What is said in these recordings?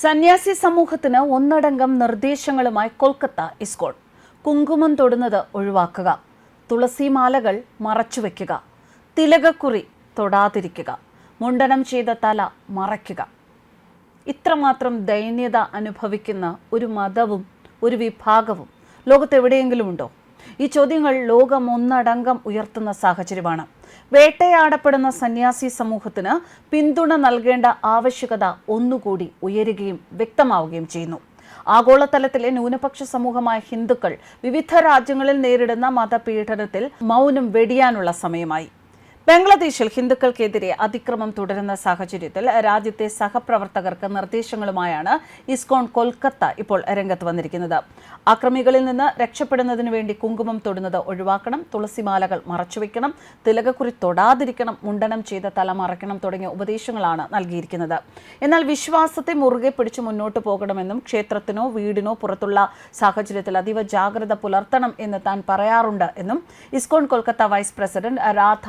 സന്യാസി സമൂഹത്തിന് ഒന്നടങ്കം നിർദ്ദേശങ്ങളുമായി കൊൽക്കത്ത ഇസ്കോൺ. കുങ്കുമം തൊടുന്നത് ഒഴിവാക്കുക. തുളസിമാലകൾ മറച്ചുവെക്കുക തിലകക്കുറി തൊടാതിരിക്കുക. മുണ്ടനം ചെയ്ത തല മറയ്ക്കുക. ഇത്രമാത്രം ദൈന്യത അനുഭവിക്കുന്ന ഒരു മതവും ഒരു വിഭാഗവും ലോകത്തെവിടെയെങ്കിലും ഉണ്ടോ? ഈ ചോദ്യങ്ങൾ ലോകം ഒന്നടങ്കം ഉയർത്തുന്ന സാഹചര്യമാണ്. വേട്ടയാടപ്പെടുന്ന സന്യാസി സമൂഹത്തിന് പിന്തുണ നൽകേണ്ട ആവശ്യകത ഒന്നുകൂടി ഉയരുകയും വ്യക്തമാവുകയും ചെയ്യുന്നു. ആഗോളതലത്തിലെ ന്യൂനപക്ഷ സമൂഹമായ ഹിന്ദുക്കൾ വിവിധ രാജ്യങ്ങളിൽ നേരിടുന്ന മതപീഡനത്തിൽ മൗനം വെടിയാനുള്ള സമയമായി. ബംഗ്ലാദേശിൽ ഹിന്ദുക്കൾക്കെതിരെ അതിക്രമം തുടരുന്ന സാഹചര്യത്തിൽ രാജ്യത്തെ സഹപ്രവർത്തകർക്ക് നിർദ്ദേശങ്ങളുമായാണ് ഇസ്കോൺ കൊൽക്കത്ത ഇപ്പോൾ രംഗത്ത് വന്നിരിക്കുന്നത്. അക്രമികളിൽ നിന്ന് രക്ഷപ്പെടുന്നതിനു വേണ്ടി കുങ്കുമം തൊടുന്നത് ഒഴിവാക്കണം തുളസിമാലകൾ മറച്ചുവെക്കണം തിലകക്കുറി തൊടാതിരിക്കണം മുണ്ടനം ചെയ്ത തല മറയ്ക്കണം തുടങ്ങിയ ഉപദേശങ്ങളാണ് നൽകിയിരിക്കുന്നത്. എന്നാൽ വിശ്വാസത്തെ മുറുകെ പിടിച്ച് മുന്നോട്ട് പോകണമെന്നും ക്ഷേത്രത്തിനോ വീടിനോ പുറത്തുള്ള സാഹചര്യത്തിൽ അതീവ ജാഗ്രത പുലർത്തണം എന്ന് താൻ പറയാറുണ്ട് എന്നും ISKCON Kolkata vice president Radha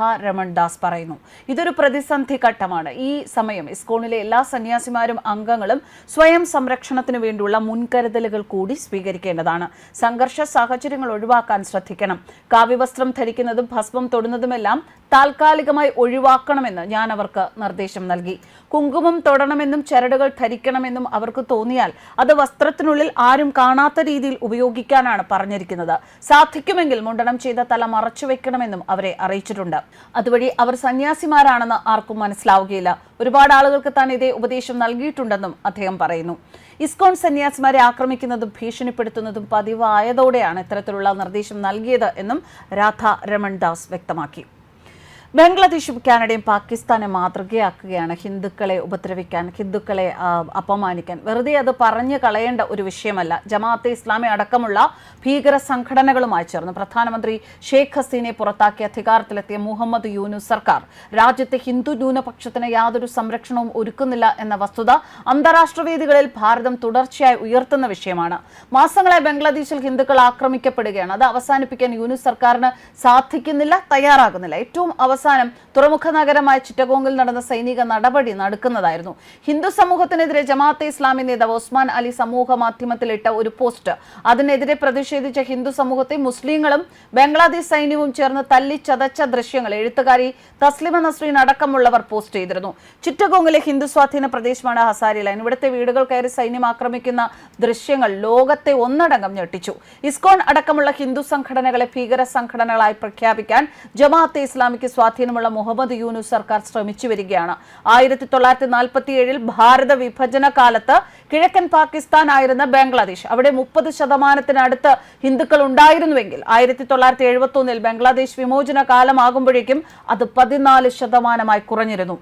Das പറയുന്നു. ഇതൊരു പ്രതിസന്ധി ഘട്ടമാണ്. ഈ സമയം ഇസ്കോണിലെ എല്ലാ സന്യാസിമാരും അംഗങ്ങളും സ്വയം സംരക്ഷണത്തിനു വേണ്ടിയുള്ള മുൻകരുതലുകൾ കൂടി സ്വീകരിക്കേണ്ടതാണ്. സംഘർഷ സാഹചര്യങ്ങൾ ഒഴിവാക്കാൻ ശ്രദ്ധിക്കണം. കാവ്യവസ്ത്രം ധരിക്കുന്നതും ഭസ്മം തൊടുന്നതുമെല്ലാം താൽക്കാലികമായി ഒഴിവാക്കണമെന്ന് ഞാൻ അവർക്ക് നിർദ്ദേശം നൽകി. കുങ്കുമം തൊടണമെന്നും ചരടുകൾ ധരിക്കണമെന്നും അവർക്ക് തോന്നിയാൽ അത് വസ്ത്രത്തിനുള്ളിൽ ആരും കാണാത്ത രീതിയിൽ ഉപയോഗിക്കാനാണ് പറഞ്ഞിരിക്കുന്നത്. സാധിക്കുമെങ്കിൽ മുണ്ടനം ചെയ്ത തല മറച്ചു വെക്കണമെന്നും അവരെ അറിയിച്ചിട്ടുണ്ട്. അതുവഴി അവർ സന്യാസിമാരാണെന്ന് ആർക്കും മനസ്സിലാവുകയില്ല. ഒരുപാട് ആളുകൾക്ക് താൻ ഇതേ ഉപദേശം നൽകിയിട്ടുണ്ടെന്നും അദ്ദേഹം പറയുന്നു. ഇസ്കോൺ സന്യാസിമാരെ ആക്രമിക്കുന്നതും ഭീഷണിപ്പെടുത്തുന്നതും പതിവായതോടെയാണ് ഇത്തരത്തിലുള്ള നിർദ്ദേശം നൽകിയത് എന്നും രാധ രമൺ ദാസ് വ്യക്തമാക്കി. ബംഗ്ലാദേശും കാനഡയും പാകിസ്ഥാനെ മാതൃകയാക്കുകയാണ്. ഹിന്ദുക്കളെ ഉപദ്രവിക്കാൻ ഹിന്ദുക്കളെ അപമാനിക്കാൻ. വെറുതെ അത് പറഞ്ഞു കളയേണ്ട ഒരു വിഷയമല്ല. ജമാഅത്തെ ഇസ്ലാമി അടക്കമുള്ള ഭീകര സംഘടനകളുമായി ചേർന്ന്. പ്രധാനമന്ത്രി ഷെയ്ഖ് ഹസീനെ പുറത്താക്കി അധികാരത്തിലെത്തിയ മുഹമ്മദ് യൂനുസ് സർക്കാർ രാജ്യത്തെ ഹിന്ദു ന്യൂനപക്ഷത്തിന് യാതൊരു സംരക്ഷണവും ഒരുക്കുന്നില്ല എന്ന വസ്തുത അന്താരാഷ്ട്ര വേദികളിൽ ഭാരതം തുടർച്ചയായി ഉയർത്തുന്ന വിഷയമാണ്. മാസങ്ങളായി ബംഗ്ലാദേശിൽ ഹിന്ദുക്കൾ ആക്രമിക്കപ്പെടുകയാണ്. അത് അവസാനിപ്പിക്കാൻ യൂനുസ് സർക്കാരിന് സാധിക്കുന്നില്ല തയ്യാറാകുന്നില്ല. ഏറ്റവും അവസാനം തുറമുഖ നഗരമായ ചിറ്റഗോങ്ങിൽ നടന്ന സൈനിക നടപടി നടക്കുന്നതായിരുന്നു. ഹിന്ദു സമൂഹത്തിനെതിരെ ജമാഅത്തെ ഇസ്ലാമി നേതാവ് ഉസ്മാൻ അലി സമൂഹ മാധ്യമത്തിൽ ഇട്ട ഒരു പോസ്റ്റ്. അതിനെതിരെ പ്രതിഷേധിച്ച ഹിന്ദു സമൂഹത്തെ മുസ്ലിങ്ങളും ബംഗ്ലാദേശ് സൈന്യവും ചേർന്ന് തല്ലിച്ചതച്ച ദൃശ്യങ്ങൾ എഴുത്തുകാരി തസ്ലിമ നസ്രീൻ അടക്കമുള്ളവർ പോസ്റ്റ് ചെയ്തിരുന്നു. ചിറ്റഗോങ്ങിലെ ഹിന്ദു സ്വാധീന പ്രദേശമാണ് ഹസാരി ലൈൻ ഇവിടുത്തെ വീടുകൾ കയറി സൈന്യം ആക്രമിക്കുന്ന ദൃശ്യങ്ങൾ ലോകത്തെ ഒന്നടങ്കം ഞെട്ടിച്ചു. ഇസ്കോൺ അടക്കമുള്ള ഹിന്ദു സംഘടനകളെ ഭീകര സംഘടനകളായി പ്രഖ്യാപിക്കാൻ ജമാഅത്തെ ഇസ്ലാമിക്ക് സ്വാധീനമുള്ള മുഹമ്മദ് യൂനുസ് സർക്കാർ ശ്രമിച്ചു വരികയാണ്. ആയിരത്തി തൊള്ളായിരത്തി നാൽപ്പത്തി ഏഴിൽ ഭാരത വിഭജന കാലത്ത് കിഴക്കൻ പാകിസ്ഥാൻ ആയിരുന്ന ബംഗ്ലാദേശ്. അവിടെ മുപ്പത് ശതമാനത്തിനടുത്ത് ഹിന്ദുക്കൾ ഉണ്ടായിരുന്നുവെങ്കിൽ ആയിരത്തി തൊള്ളായിരത്തി എഴുപത്തി ഒന്നിൽ ബംഗ്ലാദേശ് വിമോചന കാലമാകുമ്പോഴേക്കും അത് പതിനാല് ശതമാനമായി കുറഞ്ഞിരുന്നു.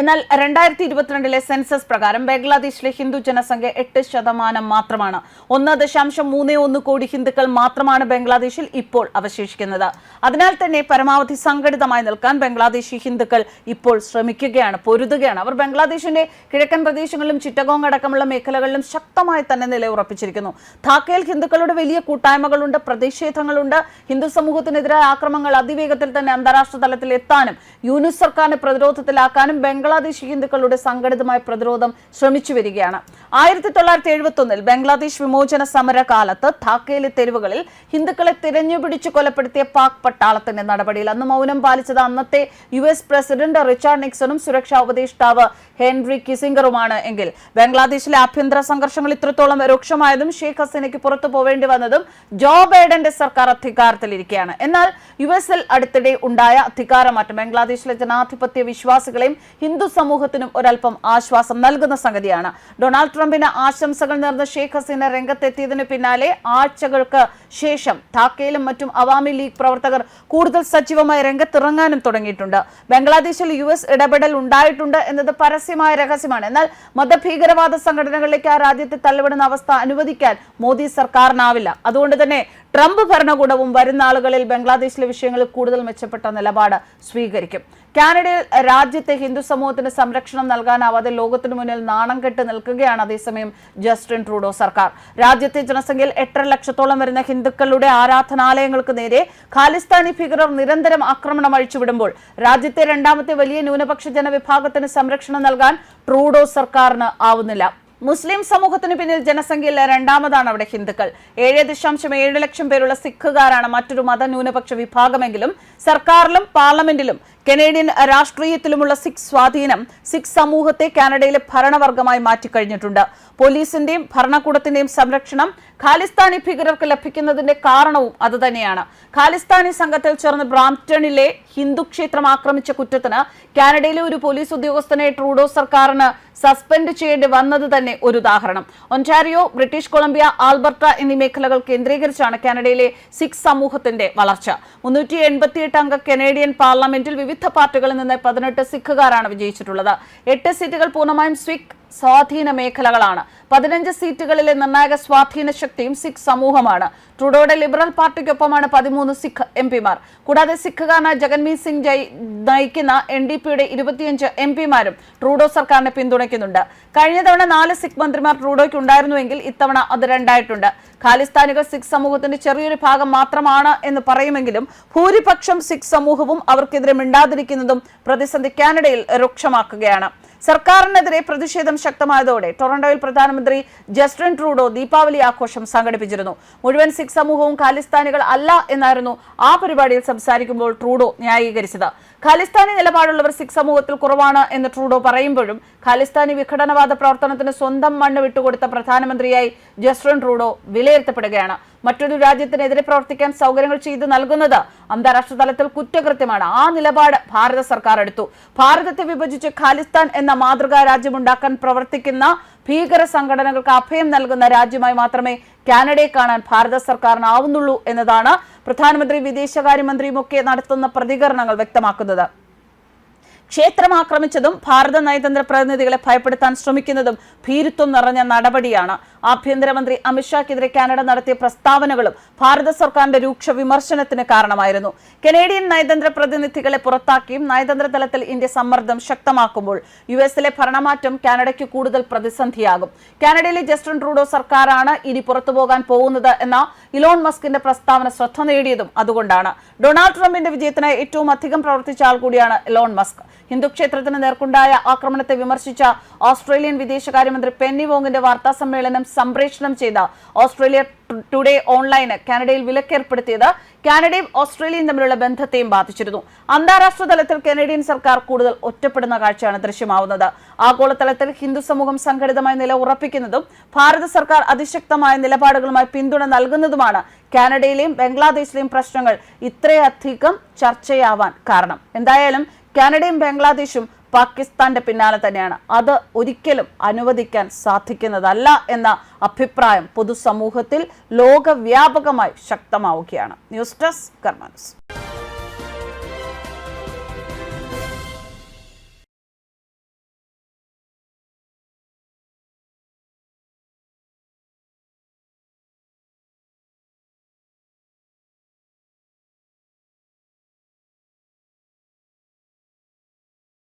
എന്നാൽ രണ്ടായിരത്തി ഇരുപത്തിരണ്ടിലെ സെൻസസ് പ്രകാരം ബംഗ്ലാദേശിലെ ഹിന്ദു ജനസംഖ്യ എട്ട് ശതമാനം മാത്രമാണ്. ഒന്ന് ദശാംശം മൂന്ന് ഒന്ന് കോടി ഹിന്ദുക്കൾ മാത്രമാണ് ബംഗ്ലാദേശിൽ ഇപ്പോൾ അവശേഷിക്കുന്നത്. അതിനാൽ തന്നെ പരമാവധി സംഘടിതമായി നിൽക്കാൻ ബംഗ്ലാദേശി ഹിന്ദുക്കൾ ഇപ്പോൾ ശ്രമിക്കുകയാണ് പൊരുതുകയാണ്. അവർ ബംഗ്ലാദേശിന്റെ കിഴക്കൻ പ്രദേശങ്ങളിലും ചിറ്റഗോങ് അടക്കമുള്ള മേഖലകളിലും ശക്തമായി തന്നെ നിലയുറപ്പിച്ചിരിക്കുന്നു. ധാക്കയിൽ ഹിന്ദുക്കളുടെ വലിയ കൂട്ടായ്മകളുണ്ട് പ്രതിഷേധങ്ങളുണ്ട്. ഹിന്ദു സമൂഹത്തിനെതിരായ ആക്രമങ്ങൾ അതിവേഗത്തിൽ തന്നെ അന്താരാഷ്ട്ര തലത്തിൽ എത്താനും യൂനുസ് സർക്കാരിനെ പ്രതിരോധത്തിലാക്കാനും ബംഗ്ലാദേശ് ഹിന്ദുക്കളുടെ സംഘടിതമായ പ്രതിരോധം ശ്രമിച്ചു വരികയാണ്. ആയിരത്തി തൊള്ളായിരത്തി എഴുപത്തി ബംഗ്ലാദേശ് വിമോചന സമര കാലത്ത് ധാക്കയിലെ തെരുവുകളിൽ ഹിന്ദുക്കളെ തിരഞ്ഞുപിടിച്ച് കൊലപ്പെടുത്തിയ പാക് പട്ടാളത്തിന്റെ നടപടിയിൽ അന്ന് മൗനം പാലിച്ചത് അന്നത്തെ യു എസ് പ്രസിഡന്റ് റിച്ചാർഡ് നിക്സണും സുരക്ഷാ ഉപദേഷ്ടാവ് ഹെൻറി കിസിംഗറുമാണ്. എങ്കിൽ ബംഗ്ലാദേശിലെ ആഭ്യന്തര സംഘർഷങ്ങൾ ഇത്രത്തോളം രൂക്ഷമായതും ഷെയ്ഖ് ഹസീനയ്ക്ക് പുറത്തു പോവേണ്ടി വന്നതും ജോ ബൈഡന്റെ സർക്കാർ അധികാരത്തിലിരിക്കുകയാണ്. എന്നാൽ യു എസിൽ അടുത്തിടെ ഉണ്ടായ അധികാരമാറ്റം ബംഗ്ലാദേശിലെ ജനാധിപത്യ വിശ്വാസികളെയും ഹിന്ദു സമൂഹത്തിനും ഒരൽപ്പം ആശ്വാസം നൽകുന്ന സംഗതിയാണ്. ഡൊണാൾഡ് ട്രംപിന് ആശംസകൾ നേർന്ന ഷെയ്ഖ് ഹസീന രംഗത്തെത്തിയതിന് പിന്നാലെ ആഴ്ചകൾക്ക് ശേഷം ധാക്കയിലും മറ്റും അവാമി ലീഗ് പ്രവർത്തകർ കൂടുതൽ സജീവമായി രംഗത്തിറങ്ങാനും തുടങ്ങിയിട്ടുണ്ട്. ബംഗ്ലാദേശിൽ യു എസ് ഇടപെടൽ ഉണ്ടായിട്ടുണ്ട് എന്നത് പരസ്യമായ രഹസ്യമാണ്. എന്നാൽ മതഭീകരവാദ സംഘടനകളിലേക്ക് ആ രാജ്യത്തെ തള്ളിവിടുന്ന അവസ്ഥ അനുവദിക്കാൻ മോദി സർക്കാരിനാവില്ല. അതുകൊണ്ട് തന്നെ ട്രംപ് ഭരണകൂടവും വരുന്ന ആളുകളിൽ ബംഗ്ലാദേശിലെ വിഷയങ്ങളിൽ കൂടുതൽ മെച്ചപ്പെട്ട നിലപാട് സ്വീകരിക്കും. കാനഡയിൽ രാജ്യത്തെ ഹിന്ദു സമൂഹത്തിന് സംരക്ഷണം നൽകാനാവാതെ ലോകത്തിനു മുന്നിൽ നാണം കെട്ട് നിൽക്കുകയാണ് അതേസമയം ജസ്റ്റിൻ ട്രൂഡോ സർക്കാർ. രാജ്യത്തെ ജനസംഖ്യയിൽ എട്ടര ലക്ഷത്തോളം വരുന്ന ഹിന്ദുക്കളുടെ ആരാധനാലയങ്ങൾക്ക് നേരെ ഖാലിസ്ഥാനി ഭീകരർ നിരന്തരം ആക്രമണം അഴിച്ചുവിടുമ്പോൾ രാജ്യത്തെ രണ്ടാമത്തെ വലിയ ന്യൂനപക്ഷ ജനവിഭാഗത്തിന് സംരക്ഷണം നൽകാൻ ട്രൂഡോ സർക്കാരിന് ആവുന്നില്ല. മുസ്ലിം സമൂഹത്തിന് പിന്നിൽ ജനസംഖ്യയിൽ രണ്ടാമതാണ് അവിടെ ഹിന്ദുക്കൾ. ഏഴ് ദശാംശം ഏഴ് ലക്ഷം പേരുള്ള സിഖുകാരാണ് മറ്റൊരു മതന്യൂനപക്ഷ വിഭാഗമെങ്കിലും സർക്കാരിലും പാർലമെന്റിലും കനേഡിയൻ രാഷ്ട്രീയത്തിലുമുള്ള സിഖ് സ്വാധീനം സിഖ് സമൂഹത്തെ കാനഡയിലെ ഭരണവർഗമായി മാറ്റിക്കഴിഞ്ഞിട്ടുണ്ട്. പോലീസിന്റെയും ഭരണകൂടത്തിന്റെയും സംരക്ഷണം ഖാലിസ്ഥാനി ഭീകരർക്ക് ലഭിക്കുന്നതിന്റെ കാരണവും അതുതന്നെയാണ്. ഖാലിസ്ഥാനി സംഘത്തിൽ ചേർന്ന് ബ്രാംപ്റ്റണിലെ ഹിന്ദു ക്ഷേത്രം ആക്രമിച്ച കുറ്റത്തിന് കാനഡയിലെ ഒരു പോലീസ് ഉദ്യോഗസ്ഥനെ ട്രൂഡോ സർക്കാരിന് സസ്പെൻഡ് ചെയ്യേണ്ടി വന്നത് തന്നെ ഒരു ഉദാഹരണം. ഒന്റാരിയോ ബ്രിട്ടീഷ് കൊളംബിയ ആൽബർട്ട എന്നീ മേഖലകൾ കേന്ദ്രീകരിച്ചാണ് കാനഡയിലെ സിഖ് സമൂഹത്തിന്റെ വളർച്ച. മുന്നൂറ്റി എൺപത്തിയെട്ട് അംഗ കനേഡിയൻ പാർലമെന്റിൽ വിവിധ പാർട്ടികളിൽ നിന്ന് പതിനെട്ട് സിഖുകാരാണ് വിജയിച്ചിട്ടുള്ളത്. എട്ട് സീറ്റുകൾ പൂർണമായും സ്വിക് സ്വാധീന മേഖലകളാണ്. പതിനഞ്ച് സീറ്റുകളിലെ നിർണായക സ്വാധീന ശക്തിയും സിഖ് സമൂഹമാണ്. ട്രൂഡോയുടെ ലിബറൽ പാർട്ടിക്കൊപ്പമാണ് പതിമൂന്ന് സിഖ് എം പിമാർ. കൂടാതെ സിഖുകാരനായ ജഗൻമീത് സിംഗ് ജയ് നയിക്കുന്ന എൻ ഡി പിയുടെ ഇരുപത്തിയഞ്ച് എം പിമാരും ട്രൂഡോ സർക്കാരിനെ പിന്തുണയ്ക്കുന്നുണ്ട്. കഴിഞ്ഞ തവണ നാല് സിഖ് മന്ത്രിമാർ ട്രൂഡോയ്ക്ക് ഉണ്ടായിരുന്നുവെങ്കിൽ ഇത്തവണ അത് രണ്ടായിട്ടുണ്ട്. ഖാലിസ്ഥാനികൾ സിഖ് സമൂഹത്തിന്റെ ചെറിയൊരു ഭാഗം മാത്രമാണ് എന്ന് പറയുമെങ്കിലും ഭൂരിപക്ഷം സിഖ് സമൂഹവും അവർക്കെതിരെ മിണ്ടാതിരിക്കുന്നതും പ്രതിസന്ധി കാനഡയിൽ രൂക്ഷമാക്കുകയാണ്. സർക്കാരിനെതിരെ പ്രതിഷേധം ശക്തമായതോടെ ടൊറന്റോയിൽ പ്രധാനമന്ത്രി ജസ്റ്റിൻ ട്രൂഡോ ദീപാവലി ആഘോഷം സംഘടിപ്പിച്ചിരുന്നു. മുഴുവൻ സിഖ് സമൂഹവും ഖാലിസ്ഥാനികൾ അല്ല എന്നായിരുന്നു ആ പരിപാടിയിൽ സംസാരിക്കുമ്പോൾ ട്രൂഡോ ന്യായീകരിച്ചത്. ഖാലിസ്ഥാനി നിലപാടുള്ളവർ സിഖ് സമൂഹത്തിൽ കുറവാണ് എന്ന് ട്രൂഡോ പറയുമ്പോഴും ഖാലിസ്ഥാനി വിഘടനവാദ പ്രവർത്തനത്തിന് സ്വന്തം മണ്ണ് വിട്ടുകൊടുത്ത പ്രധാനമന്ത്രിയായി ജസ്റ്റിൻ ട്രൂഡോ വിലയിരുത്തപ്പെടുകയാണ്. മറ്റൊരു രാജ്യത്തിനെതിരെ പ്രവർത്തിക്കാൻ സൗകര്യങ്ങൾ ചെയ്തു നൽകുന്നത് അന്താരാഷ്ട്ര തലത്തിൽ കുറ്റകൃത്യമാണ്. ആ നിലപാട് ഭാരത സർക്കാർ എടുത്തു. ഭാരതത്തെ വിഭജിച്ച് ഖാലിസ്ഥാൻ എന്ന മാതൃകാ രാജ്യമുണ്ടാക്കാൻ പ്രവർത്തിക്കുന്ന ഭീകര സംഘടനകൾക്ക് അഭയം നൽകുന്ന രാജ്യമായി മാത്രമേ കാനഡയെ കാണാൻ ഭാരത സർക്കാരിനാവുന്നുള്ളൂ എന്നതാണ് പ്രധാനമന്ത്രി വിദേശകാര്യമന്ത്രിയുമൊക്കെ നടത്തുന്ന പ്രതികരണങ്ങൾ വ്യക്തമാക്കുന്നത്. ക്ഷേത്രം ആക്രമിച്ചതും ഭാരത നയതന്ത്ര പ്രതിനിധികളെ ഭയപ്പെടുത്താൻ ശ്രമിക്കുന്നതും ഭീരുത്വം നിറഞ്ഞ നടപടിയാണ്. ആഭ്യന്തരമന്ത്രി അമിത്ഷാക്കെതിരെ കാനഡ നടത്തിയ പ്രസ്താവനകളും ഭാരത സർക്കാരിന്റെ രൂക്ഷ വിമർശനത്തിന് കാരണമായിരുന്നു. കനേഡിയൻ നയതന്ത്ര പ്രതിനിധികളെ പുറത്താക്കിയും നയതന്ത്ര തലത്തിൽ ഇന്ത്യ സമ്മർദ്ദം ശക്തമാക്കുമ്പോൾ യു എസിലെ ഭരണമാറ്റം കാനഡയ്ക്ക് കൂടുതൽ പ്രതിസന്ധിയാകും. കാനഡയിലെ ജസ്റ്റിൻ ട്രൂഡോ സർക്കാരാണ് ഇനി പുറത്തു പോകാൻ പോകുന്നത് എന്ന ഇലോൺ മസ്കിന്റെ പ്രസ്താവന ശ്രദ്ധ നേടിയതും അതുകൊണ്ടാണ്. ഡൊണാൾഡ് ട്രംപിന്റെ വിജയത്തിനായി ഏറ്റവും അധികം പ്രവർത്തിച്ച ആൾ കൂടിയാണ് ഇലോൺ മസ്ക്. ഹിന്ദു ക്ഷേത്രത്തിന് നേർക്കുണ്ടായ ആക്രമണത്തെ വിമർശിച്ച ഓസ്ട്രേലിയൻ വിദേശകാര്യമന്ത്രി പെന്നി വോങ്ങിന്റെ വാർത്താ സമ്മേളനം സംപ്രേഷണം ചെയ്ത ഓസ്ട്രേലിയ ടുഡേ ഓൺലൈന് കാനഡയിൽ വിലക്കേർപ്പെടുത്തിയത് കാനഡയും ഓസ്ട്രേലിയയും തമ്മിലുള്ള ബന്ധത്തെയും ബാധിച്ചിരുന്നു. അന്താരാഷ്ട്ര തലത്തിൽ കനേഡിയൻ സർക്കാർ കൂടുതൽ ഒറ്റപ്പെടുന്ന കാഴ്ചയാണ് ദൃശ്യമാവുന്നത്. ആഗോളതലത്തിൽ ഹിന്ദു സമൂഹം സംഘടിതമായി നില ഉറപ്പിക്കുന്നതും ഭാരത സർക്കാർ അതിശക്തമായ നിലപാടുകളുമായി പിന്തുണ നൽകുന്നതുമാണ് കാനഡയിലെയും ബംഗ്ലാദേശിലെയും പ്രശ്നങ്ങൾ ഇത്രയധികം ചർച്ചയാവാൻ കാരണം. എന്തായാലും കാനഡയും ബംഗ്ലാദേശും പാകിസ്ഥാന്റെ പിന്നാലെ തന്നെയാണ്. അത് ഒരിക്കലും അനുവദിക്കാൻ സാധിക്കുന്നതല്ല എന്ന അഭിപ്രായം പൊതുസമൂഹത്തിൽ ലോകവ്യാപകമായി ശക്തമാവുകയാണ്. News desk കർമാനസ്